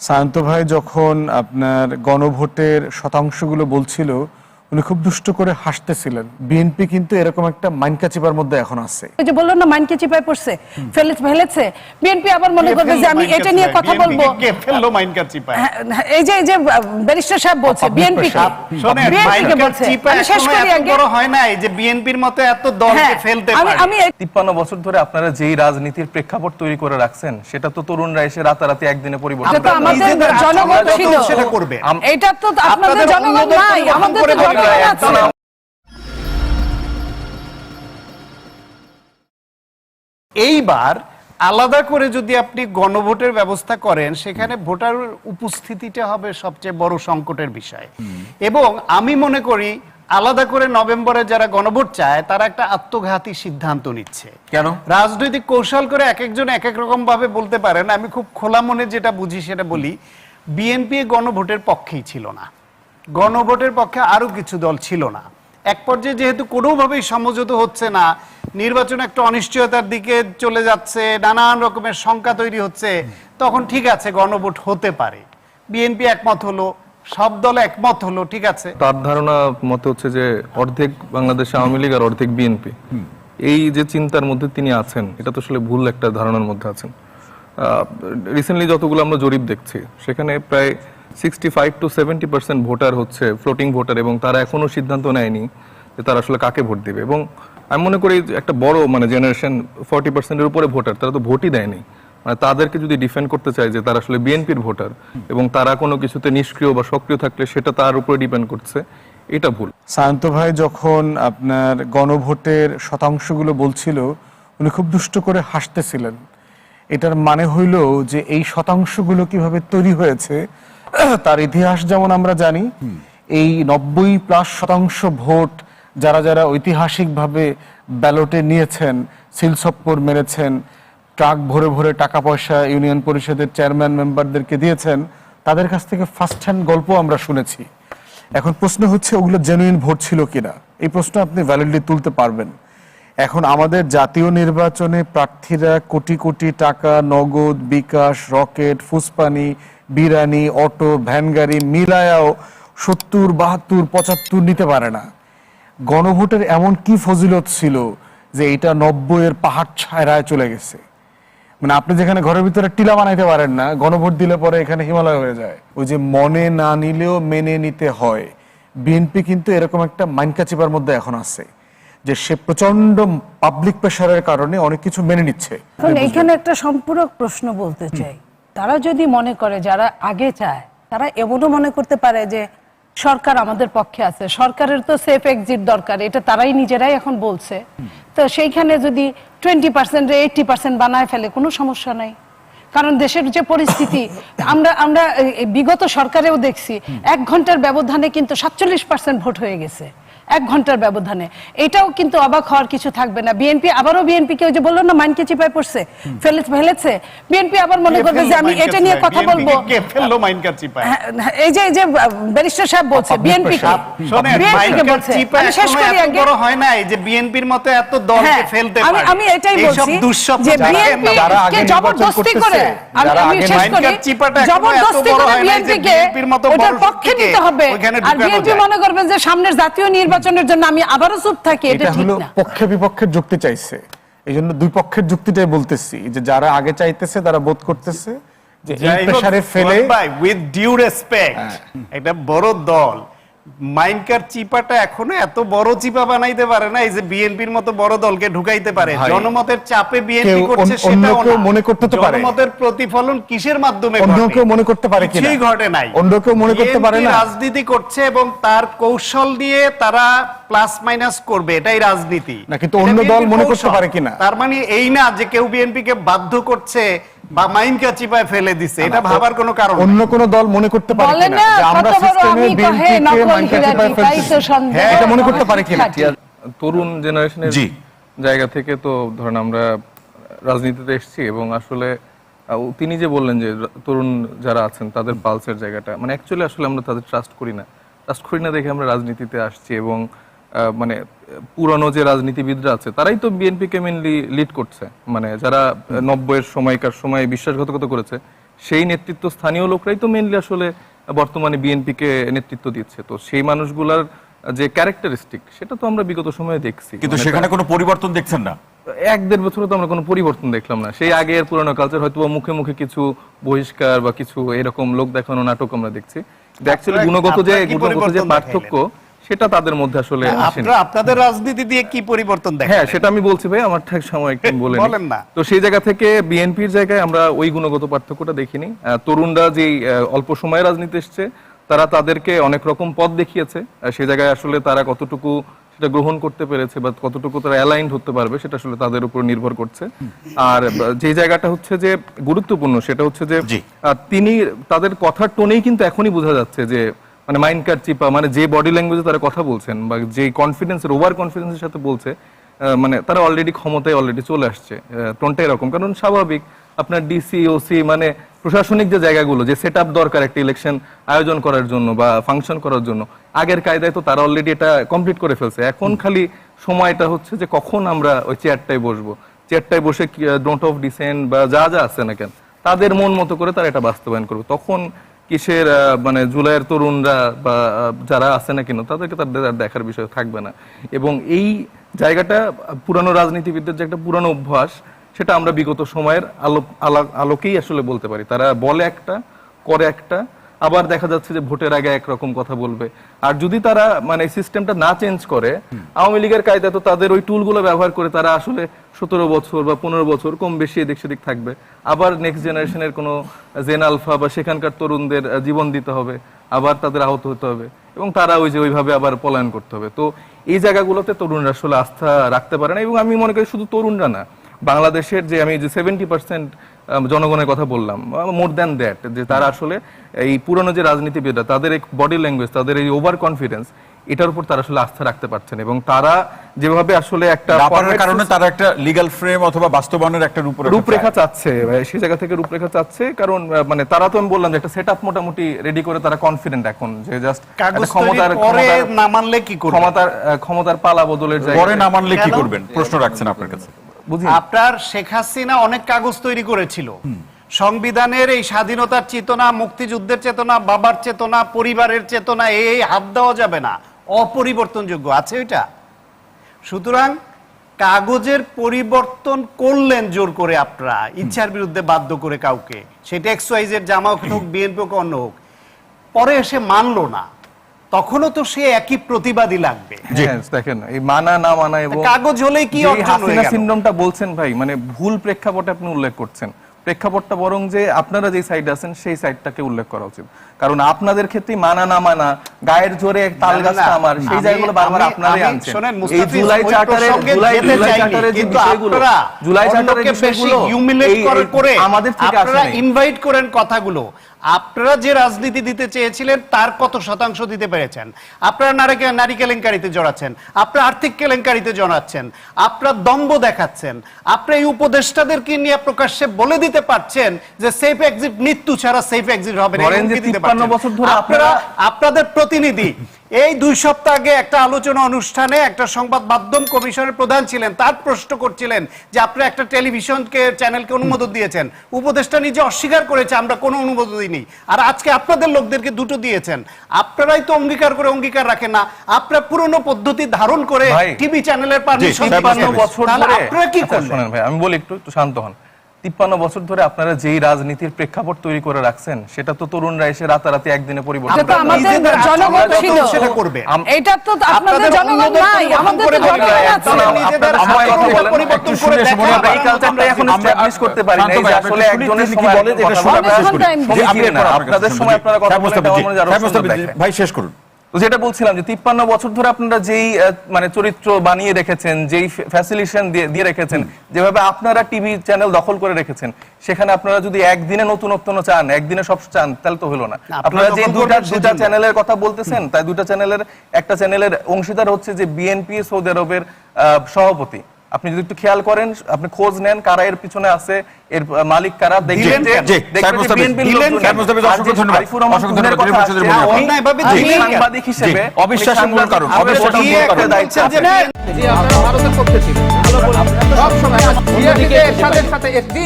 সায়ন্ত ভাই যখন আপনার গণভোটের শতাংশগুলো বলছিল উনি খুব দুষ্ট করে হাসতেছিলেন। বিএনপি কিন্তু এরকম একটা মাইনকা চিপার মধ্যে এখন আছে। যে বলল না মাইনকে চিপায় পড়ছে ফেলে ফেলেছে। বিএনপি আবার মনে করবে যে আমি এটা নিয়ে কথা বলব। কে ফেলল মাইনকার চিপায়? হ্যাঁ, এই যে এই যে ব্যারিস্টার সাহেব বলছে বিএনপি pressure। শোনেন বিএনপি বলছে। আমি শেষ করি আগে। বড় হয় নাই যে বিএনপির মতো এত দলকে হ্যাঁ ফেলতে পারে। আমি তিপ্পান্ন বছর ধরে আপনারা যেই রাজনীতির প্রেক্ষাপট তৈরি করে রাখছেন সেটা তো তরুণরা এসে রাতারাতি একদিনে এটা পরিবর্তন তো আমাদের জনগণ ছিল। সেটা করবে। এটা তো আপনাদের আপনাদের জনগণ নাই আমাদের এইবার আলাদা করে যদি আপনি গণভোটের ব্যবস্থা করেন সেখানে ভোটার উপস্থিতিটা হবে সবচেয়ে বড় সংকটের বিষয়। এবং আমি মনে করি আলাদা করে নভেম্বরে যারা গণভোট চায় তারা একটা আত্মঘাতী সিদ্ধান্ত নিচ্ছে। কেন? রাজনৈতিক কৌশল করে এক একজন এক এক রকম ভাবে বলতে পারেন আমি খুব খোলা মনে যেটা বুঝি সেটা বলি বিএনপি গণভোটের পক্ষেই ছিল না। গণভোটের পক্ষে আরও কিছু দল ছিল না। এক পর্যায়ে যেহেতু কোনোভাবেই সমঝোতা হচ্ছে না, নির্বাচন একটা অনিশ্চয়তার দিকে চলে যাচ্ছে, নানান রকমের শঙ্কা তৈরি হচ্ছে, তখন ঠিক আছে, গণভোট হতে পারে। বিএনপি একমত হলো, সব দল একমত হলো, ঠিক আছে। তার ধারণা মতে হচ্ছে যে অর্ধেক বাংলাদেশ আওয়ামী লীগ আর অর্ধেক বিএনপি। এই যে চিন্তার মধ্যে তিনি আছেন, এটা তো আসলে ভুল একটা ধারণার মধ্যে আছেন। রিসেন্টলি যতগুলো আমরা জরিপ দেখছি, সেখানে প্রায় sixty five to seventy percent voter হচ্ছে ফ্লোটিং ভোটার, এবং তারা এখনও সিদ্ধান্ত নেয়নি যে তারা আসলে কাকে ভোট দিবে। এবং আমি মনে করি একটা বড় মানে জেনারেশন ফর্টি পার্সেন্টের উপরে ভোটার, তারা তো ভোটই দেয়নি। মানে তাদেরকে যদি ডিফেন্ড করতে চায় যে তারা আসলে বিএনপির ভোটার, এবং তারা কোনো কিছুতে নিষ্ক্রিয় বা সক্রিয় থাকলে সেটা তার উপরে ডিপেন্ড করছে, এটা ভুল। সায়ন্ত ভাই যখন আপনার গণভোটের শতাংশগুলো বলছিল, উনি খুব দুষ্ট করে হাসতেছিলেন। এটার মানে হইল যে এই শতাংশগুলো কীভাবে তৈরি হয়েছে তার ইতিহাস যেমন আমরা জানি, এই নব্বই প্লাস শতাংশ ভোট যারা যারা ঐতিহাসিকভাবে ব্যালটে নিয়েছেন, সিলসপ্পর মেরেছেন, ট্রাক ভরে ভরে টাকা পয়সা ইউনিয়ন পরিষদের চেয়ারম্যান মেম্বারদেরকে দিয়েছেন, তাদের কাছ থেকে ফার্স্ট হ্যান্ড গল্প আমরা শুনেছি। এখন প্রশ্ন হচ্ছে, ওগুলো জেনুইন ভোট ছিল কিনা? এই প্রশ্ন আপনি ভ্যালিডলি তুলতে পারবেন। এখন আমাদের জাতীয় নির্বাচনে প্রার্থীরা কোটি কোটি টাকা নগদ, বিকাশ, রকেট, ফুসপানি বিরানি অটো ভ্যান গাড়ি মিলায়াও সত্তর বাহাত্তর পঁচাত্তর নিতে পারে না। গণভোটের এমন কি ফজিলত ছিল যে এটা নব্বইয়ের পাহাড় ছায়রায় চলে গেছে? মানে আপনি যেখানে ঘরের ভিতরে টিলা বানাইতে পারেন না গণভোট দিলে পরে এখানে হিমালয় হয়ে যায়। ওই যে মনে না নিলেও মেনে নিতে হয়। বিএনপি কিন্তু এরকম একটা মাইনকা চিপার মধ্যে এখন আছে যে সে প্রচণ্ড পাবলিক প্রেশারের কারণে অনেক কিছু মেনে নিচ্ছে। এখন একটা সম্পূরক প্রশ্ন বলতে চাই। তারা যদি মনে করে যারা আগে চায়, তারা এমনও মনে করতে পারে যে সরকার আমাদের পক্ষে আছে, সরকারের তো সেফ এক্সিট দরকার, এটা তারাই নিজেরাই এখন বলছে। তো সেইখানে যদি টোয়েন্টি পার্সেন্ট এইটটি পার্সেন্ট বানায় ফেলে, কোনো সমস্যা নাই। কারণ দেশের যে পরিস্থিতি, আমরা আমরা বিগত সরকারেও দেখছি, এক ঘণ্টার ব্যবধানে কিন্তু সাতচল্লিশ পার্সেন্ট ভোট হয়ে গেছে। এক ঘণ্টার ব্যবধানে। এটাও কিন্তু অবাক হওয়ার কিছু থাকবে না। বিএনপি আবারও বিএনপি কেউ যে বলল না মাইনকে চিপায় পড়ছে? ফেলে ফেলেছে? বিএনপি আবার মনে করবে যে আমি এটা নিয়ে কথা বলব। কে ফেলল মাইনকার চিপায়? হ্যাঁ, এই যে এই যে ব্যারিস্টার সাহেব বলছে বিএনপি হয় নাই যে বিএনপির মতো এত দলকে হ্যাঁ, ফেলতে আমি পারে। আমি এটাই বলছি যে বিএনপি কে নির্বাচন জবরদস্তি করে। আমি যারা আমি আগে শেষ করি। জবরদস্তি করে হয় বিএনপি কে ওটার পক্ষে নিতে হবে। আর বিএনপি মনে করবেন যে সামনের জাতীয় নির্বাচনের জন্য আমি আবারও চুপ থাকি এটা হলো না। পক্ষে বিপক্ষের যুক্তি চাইছে। এই জন্য দুই পক্ষের যুক্তিটাই বলতেছি যে যারা আগে চাইতেছে তারা বোধ করতেছে যে এই প্রেসারে ফেলে বাই উইথ ডিউ রেসপেক্ট একটা বড় দল। মাইনকার চিপাটা এখনও এত বড় চিপা বানাইতে পারে না এই যে বিএনপির মতো বড় দলকে ঢুকাইতে পারে জনমতের চাপে বিএনপি করছে কেউ মনে করতে তো পারে। জনমতের প্রতিফলন কিসের মাধ্যমে অন্য কেউ মনে করতে পারে কিনা? কিছুই ঘটে নাই অন্য কেউ মনে করতে পারে না? রাজনীতি করছে এবং তার কৌশল দিয়ে তারা প্লাস মাইনাস করবে এটাই রাজনীতি না, কিন্তু অন্য দল মনে করতে। পারে কিনা? তার মানে এই না যে কেউ বিএনপি কে বাধ্য করছে বা মাইনকা চিপায় ফেলে দিছে এটা ভাবার কোনো কারণ অন্য কোন দল মনে করতে পারে কিনা যে আমরা সিস্টেমে আমি কহে বিএনপি কে নকল মাইনকা চিপায় হ্যাঁ, এটা মনে করতে পারে কিনা? তরুণ জেনারেশনের জায়গা থেকে তো ধরেন আমরা রাজনীতিতে এসেছি এবং আসলে তিনি যে বললেন যে তরুণ যারা আছেন তাদের পালসের জায়গাটা মানে অ্যাকচুয়ালি আসলে আমরা তাদের ট্রাস্ট করি না। ট্রাস্ট করি না দেখে আমরা রাজনীতিতে আসছি এবং মানে পুরানো যে রাজনীতিবিদরা আছে তারাই তো বিএনপিকে মেনলি লিড করছে। মানে যারা নব্বইয়ের সময়কার সময় বিশ্বাসঘাতকতা করেছে সেই নেতৃত্ব স্থানীয় লোকরাই তো মেনলি আসলে বর্তমানে বিএনপিকে নেতৃত্ব দিচ্ছে। তো সেই মানুষগুলার যে ক্যারেক্টারিস্টিক সেটা তো আমরা বিগত সময়ে দেখছি। কিন্তু মানে সেখানে কোনো পরিবর্তন দেখছেন না? এক দেড় বছরে তো আমরা কোনো পরিবর্তন দেখলাম না। সেই আগের পুরনো কালচার হয়তো বা মুখে মুখে কিছু বহিষ্কার বা কিছু এরকম লোক দেখানো নাটক আমরা দেখছি। গুণগত যে গুণগত যে পার্থক্য সেটা তাদের মধ্যে আসলে আপনারা আপনাদের রাজনীতি দিয়ে কি পরিবর্তন দেখেন? হ্যাঁ সেটা আমি বলছি ভাই আমার ঠিক সময় একটু বলে বলেন না। তো সেই জায়গা থেকে বিএনপির জায়গায় আমরা ওই গুণগত পার্থক্যটা দেখিনি। তরুণরা যে অল্প সময়ে রাজনীতি এসছে তারা তাদেরকে অনেক রকম পথ দেখিয়েছে। সে জায়গায় আসলে তারা কতটুকু সেটা গ্রহণ করতে পেরেছে বা কতটুকু তারা অ্যালাইন্ড হতে পারবে সেটা আসলে তাদের উপর নির্ভর করছে। আর যে জায়গাটা হচ্ছে যে গুরুত্বপূর্ণ সেটা হচ্ছে যে তিনি তাদের কথার টোনেই কিন্তু এখনই বোঝা যাচ্ছে যে মানে মাইন্ড কার্ড চিপা মানে যে বডি ল্যাঙ্গুয়েজে তারা কথা বলছেন বা যে কনফিডেন্সের ওভার কনফিডেন্সের সাথে বলছে মানে তারা অলরেডি ক্ষমতায় অলরেডি চলে আসছে। টোনটা এরকম? কারণ স্বাভাবিক আপনার ডিসি ওসি মানে প্রশাসনিক যে জায়গাগুলো যে সেট দরকার একটা ইলেকশন আয়োজন করার জন্য বা ফাংশন করার জন্য আগের কায়দায় তো তারা অলরেডি এটা কমপ্লিট করে ফেলছে। এখন খালি সময়টা হচ্ছে যে কখন আমরা ওই চেয়ারটায় বসবো। চেয়ারটায় বসে ডোন্ট অফ ডিসেন্ট বা যা যা আছে না কেন তাদের মন মতো করে তারা এটা বাস্তবায়ন করবে। তখন কিসের মানে জুলাইয়ের তরুণরা বা যারা আছে না কেন, তাদেরকে তাদের দেখার বিষয় থাকবে না। এবং এই জায়গাটা পুরানো রাজনীতিবিদদের যে একটা পুরানো অভ্যাস, সেটা আমরা বিগত সময়ের আলো, আলা- আলোকেই আসলে বলতে পারি। তারা বলে একটা, করে একটা আবার দেখা যাচ্ছে যে ভোটের আগে একরকম কথা বলবে। আর যদি তারা মানে সিস্টেমটা না চেঞ্জ করে আওয়ামী লীগের কায়দা তো তাদের ওই টুলগুলো ব্যবহার করে তারা আসলে সতেরো বছর বা পনেরো বছর কম বেশি এদিক সেদিক থাকবে। আবার নেক্সট জেনারেশনের কোনো জেন আলফা বা সেখানকার তরুণদের জীবন দিতে হবে আবার তাদের আহত হতে হবে এবং তারা ওই যে ওইভাবে আবার পলায়ন করতে হবে। তো এই জায়গাগুলোতে তরুণরা আসলে আস্থা রাখতে পারে না এবং আমি মনে করি শুধু তরুণরা না বাংলাদেশের যে আমি যে সেভেন্টি পার্সেন্ট জনগণের কথা বললাম মোর দ্যান দ্যাট যে তারা আসলে এই পুরনো যে রাজনীতিবিদরা তাদের এই বডি ল্যাঙ্গুয়েজ তাদের এই ওভার কনফিডেন্স এটার উপর তারা আসলে আস্থা রাখতে পারছেন এবং তারা যেভাবে আসলে একটা format কারণে তারা একটা লিগ্যাল ফ্রেম অথবা বাস্তবায়নের একটা রূপরেখা রূপরেখা চাচ্ছে সেই জায়গা থেকে রূপরেখা চাচ্ছে কারণ মানে তারা তো আমি বললাম যে একটা সেট মোটামুটি রেডি করে তারা কনফিডেন্ট এখন যে জাস্ট ক্ষমতার পরে ক্ষমতার- না মানলে কি করবেন ক্ষমতার ক্ষমতার পালা বদলের চায়। পরে না মানলে কি করবেন? প্রশ্ন রাখছেন আপনার কাছে। আপনার শেখ হাসিনা অনেক কাগজ তৈরি করেছিল। সংবিধানের এই স্বাধীনতার চেতনা মুক্তিযুদ্ধের চেতনা বাবার চেতনা পরিবারের চেতনা এই হাত দেওয়া যাবে না। অপরিবর্তনযোগ্য। আছে ওইটা সুতরাং কাগজের পরিবর্তন করলেন জোর করে আপনারা ইচ্ছার বিরুদ্ধে বাধ্য করে কাউকে। সেটা এক্স ওয়াইজের জামা হোক বিএনপি হোক অন্য হোক। পরে এসে মানলো না। তখনও তো সে একই প্রতিবাদী লাগবে। হ্যাঁ, দেখেন এই মানা না মানা এবং কাগজ হলেই কি হাসিনা? সিনড্রোমটা বলছেন ভাই মানে ভুল প্রেক্ষাপটে আপনি উল্লেখ করছেন। প্রেক্ষাপটটা বরং যে আপনারা যে সাইড আছেন সেই সাইডটাকে উল্লেখ করা উচিত। কারণ আপনাদের ক্ষেত্রে মানা না মানা গায়ের জোরে তাল গাছটা আমার সেই জায়গাগুলো বারবার আপনারাই আনছেন। এই জুলাই প্রসঙ্গে জুলাই জুলাই চাইনি, যে কিন্তু বিষয়গুলো আপনারা জুলাই বেশি বিষয়গুলো করে- করে আমাদের থেকে আপনারা আসে ইনভাইট করেন কথাগুলো। আপনারা যে রাজনীতি দিতে চেয়েছিলেন তার কত শতাংশ দিতে পেরেছেন আপনারা নারী নারী কেলেঙ্কারিতে জড়াচ্ছেন আপনার আর্থিক কেলেঙ্কারিতে জড়াচ্ছেন আপনার দম্ব দেখাচ্ছেন আপনার এই উপদেষ্টাদেরকে নিয়ে প্রকাশ্যে বলে দিতে পারছেন যে সেফ এক্সিট মৃত্যু ছাড়া সেফ এক্সিট হবে না ধরেন এরকম যে কি দিতে 53 পারছেন? বছর ধরে আপনারা আপনারা- আপনাদের প্রতিনিধি এই দুই সপ্তাহ আগে একটা আলোচনা অনুষ্ঠানে একটা সংবাদ মাধ্যম কমিশনের প্রধান ছিলেন তার প্রশ্ন করছিলেন যে আপনারা একটা টেলিভিশনকে চ্যানেলকে অনুমোদন দিয়েছেন। উপদেষ্টা নিজে অস্বীকার করেছে আমরা কোনো অনুমোদন দিইনি। আর আজকে আপনাদের লোকদেরকে দুটো দিয়েছেন। আপনারাই তো অঙ্গীকার করে অঙ্গীকার রাখেন না। আপনারা পুরনো পদ্ধতি ধারণ করে টিভি চ্যানেলের পারমিশন জি, বছর ধরে আপনারা কি আচ্ছা, করলেন? ভাই আমি বলি একটু একটু শান্ত হন। তিপ্পান্ন বছর ধরে আপনারা যেই রাজনীতির প্রেক্ষাপট তৈরি করে রাখছেন সেটা তো তরুণরা এসে রাতারাতি একদিনে পরিবর্তন এটা তো আপনাদের জনগণ নাই আমাদের তো জনগণ আছে। ভাই শেষ করুন। তো যেটা বলছিলাম যে তিপ্পান্ন বছর ধরে আপনারা যেই মানে চরিত্র বানিয়ে রেখেছেন যেই ফ্যাসিলিটেশন দিয়ে রেখেছেন যেভাবে আপনারা টিভি চ্যানেল দখল করে রেখেছেন সেখানে আপনারা যদি একদিনে নতুনত্ব চান একদিনে সব চান তাহলে তো হলো না। আপনারা যে দুটা দুটা চ্যানেলের কথা বলতেছেন তাই দুটা চ্যানেলের একটা চ্যানেলের অংশীদার হচ্ছে যে বিএনপি সৌদি আরবের আহ, সভাপতি। আপনি যদি একটু খেয়াল করেন আপনি খোঁজ নেন কারা এর পিছনে আছে এর মালিক কারা দেখবেন যে? সাংবাদিক হিসেবে অবিশ্বাসের মূল কারণ, ভারতের পক্ষে সব সময় সাথে জি